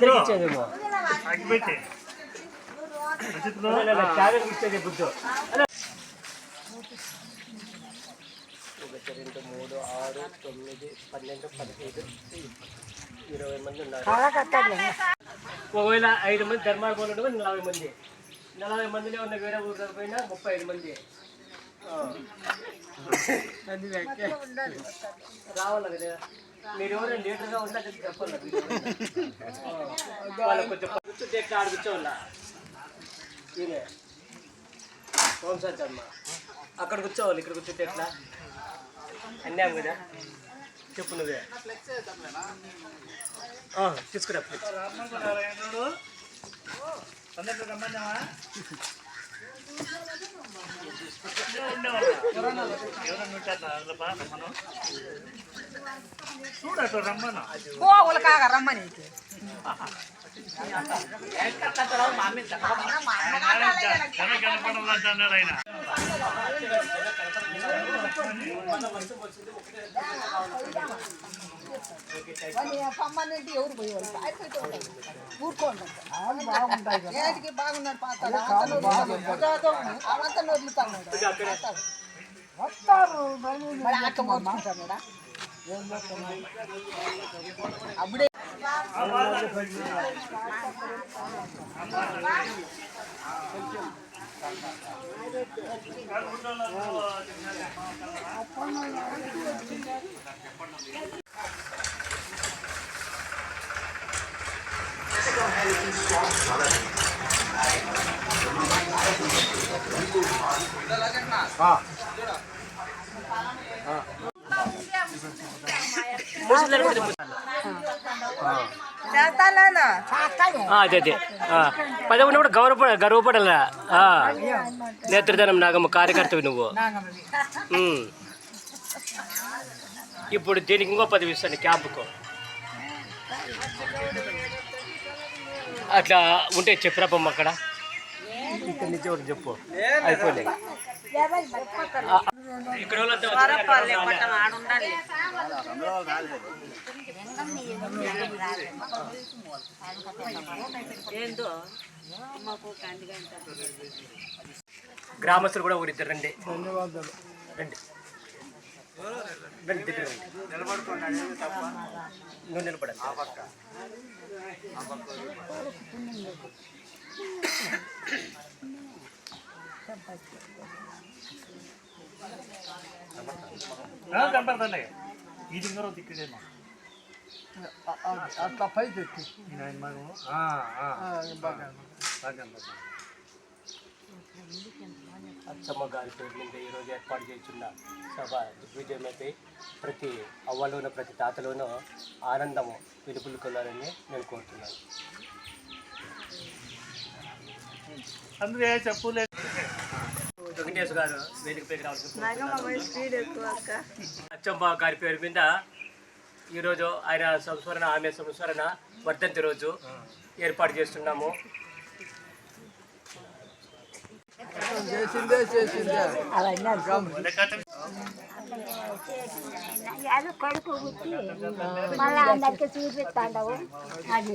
అందరికి ఇచ్చేది బుద్ధు ఒకటి రెండు మూడు ఆరు తొమ్మిది పన్నెండు పదిహేడు ఇరవై మంది ఉన్నారు ఒకవేళ ఐదు మంది ధర్మాలు పోయినట్టు నలభై మంది. నలభై మందిలో ఉన్న వేరే ఊరు పోయినా ముప్పై ఐదు మంది. రావాలి కదా మీరు ఎవరైనా లీటర్గా ఉంటే చెప్పాలి ఆ. కొంచెం కూర్చుంటే ఎట్లా ఆడ కూర్చోవాలా హోంసార్ శర్మ అక్కడ కూర్చోవాలి ఇక్కడ కూర్చుంటే ఎట్లా అన్నాం కదా చెప్పు నువ్వే ఆ, తీసుకురా ప్లీజ్ అందరితో రమ్మన్నావా ఎవరన్నా ఉంటారా అందులో బా రమ్మను చూడు అట్లా రమ్మను పోవులు కాగా రమ్మని జన కనపడాలంటే అన్నాడు ఆయన పమ్మనంటే ఎవరు పోయేవాళ్ళు? ఊరుకోండి. ఏటికి బాగున్నాడు పాతాడు? అవంతా నొరులుతా ఉన్నాడు మరి అక్క మోసుకుంటాడా అప్పుడే చేస్తానా ఆ, అదే అదే. ఆ, పదవి ఉన్నప్పుడు గౌరవ గర్వపడాలా? ఆ, నేత్రదానం నాగమ్మ కార్యకర్తవి నువ్వు. ఇప్పుడు దీనికి ఇంకో పదవి ఇస్తాను క్యాంపుకు అట్లా ఉంటే చెప్పురా బొమ్మ అక్కడ? ఇక్కడ నుంచి ఇక్కడ వాళ్ళంతా గ్రామస్తులు కూడా ఊరిద్దరు రండి. రండి. రండి దగ్గర రండి. నువ్వు నిలబడాలి అట్లా అచ్చమ్మ గారి పేరు మీద ఈరోజు ఏర్పాటు చేస్తున్న సభ దిగ్విజయమైతే ప్రతి అవ్వలోనూ ప్రతి తాతలోనూ ఆనందము పిలుపులుకొన్నారని నేను కోరుతున్నాను. అందుకే చెప్పులే వెంకటేష్ గారు వేదిక పైకి రావాల్సి అచ్చమ్మ గారి పేరు మీద ఈరోజు ఆయన సంస్మరణ ఆమె సంస్మరణ వర్ధంతి రోజు ఏర్పాటు చేస్తున్నాము. అది కొడుకు మళ్ళీ అందరికి చూపిస్తాండవు. అది.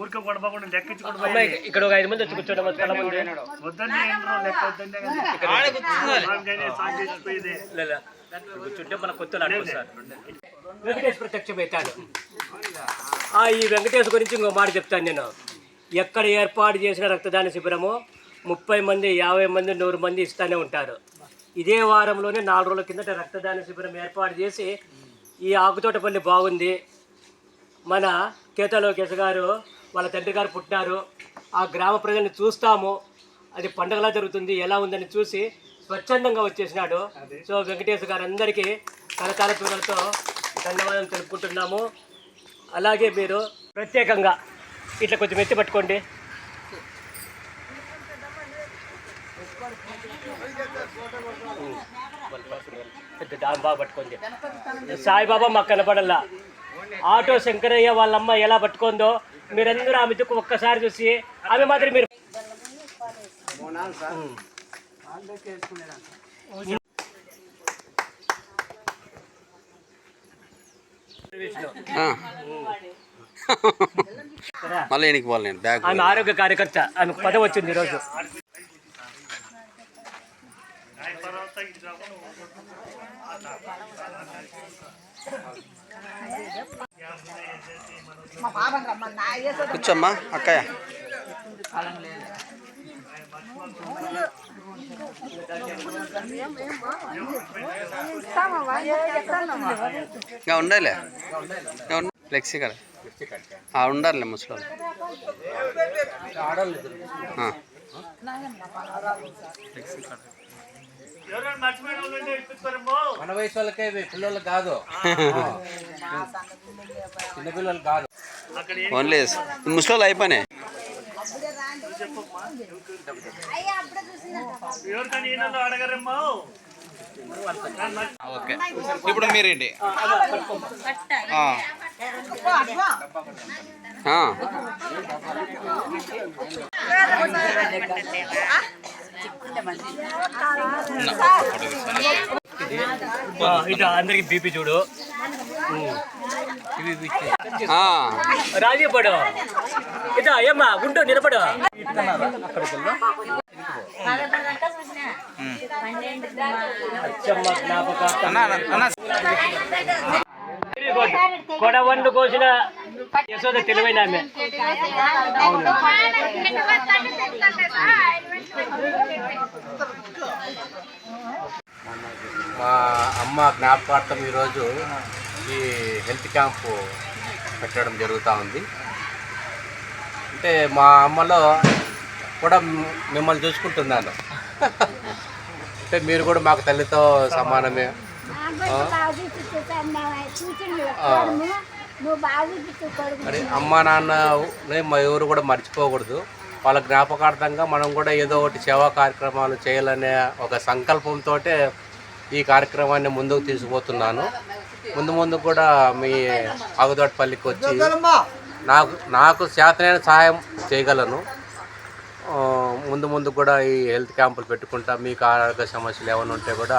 ఊరికే కొడపకుండా లెక్కించుకుంటూ ఇక్కడ ఒక ఐదు మంది వచ్చి కూర్చోండి చాలా మంది లెక్క కూర్చుంటే మన కొత్తలు అడుగుతారు వెంకటేష్ ప్రత్యక్షమవుతాడు ఆ ఈ వెంకటేష్ గురించి ఇంకో మాట చెప్తాను నేను. ఎక్కడ ఏర్పాటు చేసిన రక్తదాన శిబిరము ముప్పై మంది యాభై మంది నూరు మంది ఇస్తూనే ఉంటారు. ఇదే వారంలోనే నాలుగు రోజుల కిందట రక్తదాన శిబిరం ఏర్పాటు చేసి ఈ ఆకుతోటపల్లి బాగుంది. మన కేతా లోకేష్ గారు వాళ్ళ తండ్రి గారు పుట్టినారు. ఆ గ్రామ ప్రజల్ని చూస్తాము. అది పండగలా జరుగుతుంది. ఎలా ఉందని చూసి స్వచ్ఛందంగా వచ్చేసినాడు. సో వెంకటేష్ గారు అందరికీ కలకాల చూడలతో ధన్యవాదాలు తెలుపుకుంటున్నాము. అలాగే మీరు ప్రత్యేకంగా ఇట్లా కొంచెం ఎత్తి పట్టుకోండి. దాని బాగా పట్టుకుంది. సాయిబాబా మాకు కనపడల్లా ఆటో శంకరయ్య వాళ్ళమ్మ ఎలా పట్టుకుందో మీరందరూ ఆమె దిక్కు ఒక్కసారి చూసి ఆమె మాత్రం మీరు ఉం. మళ్ళీ ఎనికి పోవాలి నేను బ్యాగ్ ఆమె ఆరోగ్య కార్యకర్త ఆమెకు పదవి వచ్చింది ఈరోజు మా కూర్చోమ్మా అక్కయ్య. ఇంకా ఉండాలి ఫ్లెక్సీ కదా ఆ, ఉండాలి ముసలి ఫ్లెక్సీ మర్చిపోయిన మన వయసు వాళ్ళకే ఇవి పిల్లలు కాదు. చిన్న పిల్లలు కాదు. అక్కడ ఓన్లీ ముసలి అయిపోయినాయి. ఓకే. ఇప్పుడు మీరేంటి? ఆ. ఇట్లా అందరికి బీపీ చూడు. రాజీ పడు ఇదా ఏమ్మా ఉండు నిలబడు good. కొడవండు కోసిన యశోద తెలివైన ఆమె మా అమ్మ జ్ఞాపకార్థం ఈరోజు ఈ హెల్త్ క్యాంపు పెట్టడం జరుగుతూ ఉంది. అంటే మా అమ్మలో కూడా మిమ్మల్ని చూసుకుంటున్నాను. అంటే మీరు కూడా మాకు తల్లితో సమానమే. మరి అమ్మ నాన్నని మా ఎవరు కూడా మర్చిపోకూడదు. వాళ్ళ జ్ఞాపకార్థంగా మనం కూడా ఏదో ఒకటి సేవా కార్యక్రమాలు చేయాలనే ఒక సంకల్పంతో ఈ కార్యక్రమాన్ని ముందుకు తీసుకుపోతున్నాను. ముందు ముందు కూడా మీ ఆగుదోటపల్లికి వచ్చి నాకు నాకు చేతనైన సహాయం చేయగలను. ముందు ముందు కూడా ఈ హెల్త్ క్యాంపులు పెట్టుకుంటా మీకు ఆరోగ్య సమస్యలు ఏమైనా ఉంటే కూడా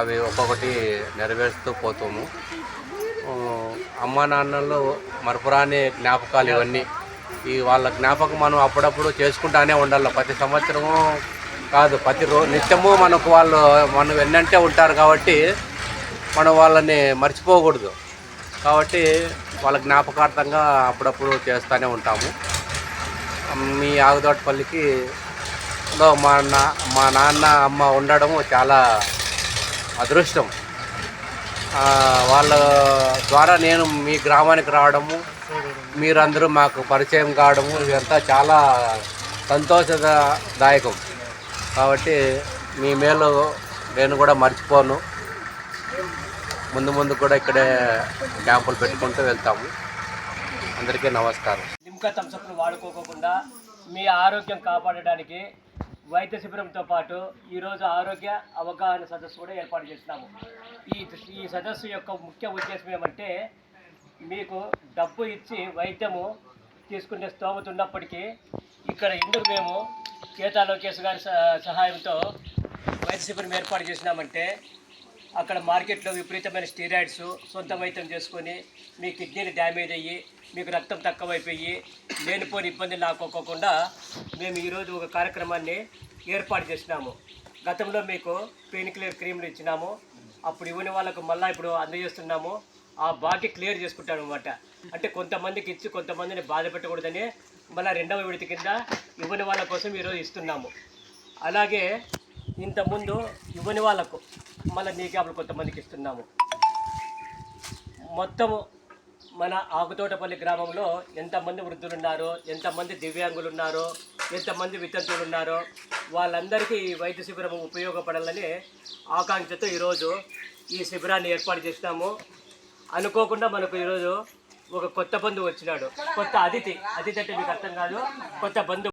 అవి ఒక్కొక్కటి నెరవేరుస్తూ పోతాము. అమ్మా నాన్నలు మరపురాని జ్ఞాపకాలు ఇవన్నీ ఈ వాళ్ళ జ్ఞాపకం మనం అప్పుడప్పుడు చేసుకుంటానే ఉండాలి. ప్రతి సంవత్సరము కాదు ప్రతి రో నిత్యము మనకు వాళ్ళు మనం వెన్నంటే ఉంటారు కాబట్టి మనం వాళ్ళని మర్చిపోకూడదు. కాబట్టి వాళ్ళ జ్ఞాపకార్థంగా అప్పుడప్పుడు చేస్తూనే ఉంటాము. మీ ఆగుదోటపల్లికి లో మా నా మా నాన్న అమ్మ ఉండడము చాలా అదృష్టం. వాళ్ళ ద్వారా నేను మీ గ్రామానికి రావడము మీరందరూ మాకు పరిచయం కావడము ఇదంతా చాలా సంతోషదాయకం. కాబట్టి మీ మేలు నేను కూడా మర్చిపోను. ముందు ముందు కూడా ఇక్కడే క్యాంపులు పెట్టుకుంటూ వెళ్తాము. అందరికీ నమస్కారం. లిమ్కా థమ్స్అప్ను వాడుకోకుండా మీ ఆరోగ్యం కాపాడడానికి వైద్య శిబిరంతో పాటు ఈరోజు ఆరోగ్య అవగాహన సదస్సు కూడా ఏర్పాటు చేస్తున్నాము. ఈ ఈ సదస్సు యొక్క ముఖ్య ఉద్దేశం ఏమంటే మీకు డబ్బు ఇచ్చి వైద్యము తీసుకునే స్తోమత ఉన్నప్పటికీ ఇక్కడ ఇందుకు మేము కేతా లోకేష్ గారి సహ- సహాయంతో వైద్య శిబిరం ఏర్పాటు చేసినామంటే అక్కడ మార్కెట్లో విపరీతమైన స్టీరాయిడ్స్ సొంత వైద్యం చేసుకొని మీ కిడ్నీలు డ్యామేజ్ అయ్యి మీకు రక్తం తక్కువైపోయి లేనిపోని ఇబ్బంది లాక్కోకుండా మేము ఈరోజు ఒక కార్యక్రమాన్ని ఏర్పాటు చేసినాము. గతంలో మీకు పెయిన్ క్లియర్ క్రీమ్లు ఇచ్చినాము. అప్పుడు ఇవ్వని వాళ్ళకు మళ్ళీ ఇప్పుడు అందజేస్తున్నాము. ఆ బాకీ క్లియర్ చేసుకుంటాడు అనమాట అంటే కొంతమందికి ఇచ్చి కొంతమందిని బాధ పెట్టకూడదని మళ్ళీ రెండవ విడత కింద ఇవ్వని వాళ్ళ కోసం ఈరోజు ఇస్తున్నాము. అలాగే ఇంతకుముందు ఇవ్వని వాళ్ళకు మళ్ళీ నీ క్యాబ్లు కొంతమందికి ఇస్తున్నాము. మొత్తము మన ఆకుతోటపల్లి గ్రామంలో ఎంతమంది వృద్ధులు ఉన్నారో ఎంతమంది దివ్యాంగులు ఉన్నారో ఎంతమంది వితంతులు ఉన్నారో వాళ్ళందరికీ ఈ వైద్య శిబిరం ఉపయోగపడాలని ఆకాంక్షతో ఈరోజు ఈ శిబిరాన్ని ఏర్పాటు చేసినాము. అనుకోకుండా మనకు ఈరోజు ఒక కొత్త బంధువు వచ్చినాడు. కొత్త అతిథి. అతిథి అంటే మీకు అర్థం కాదు. కొత్త బంధువు.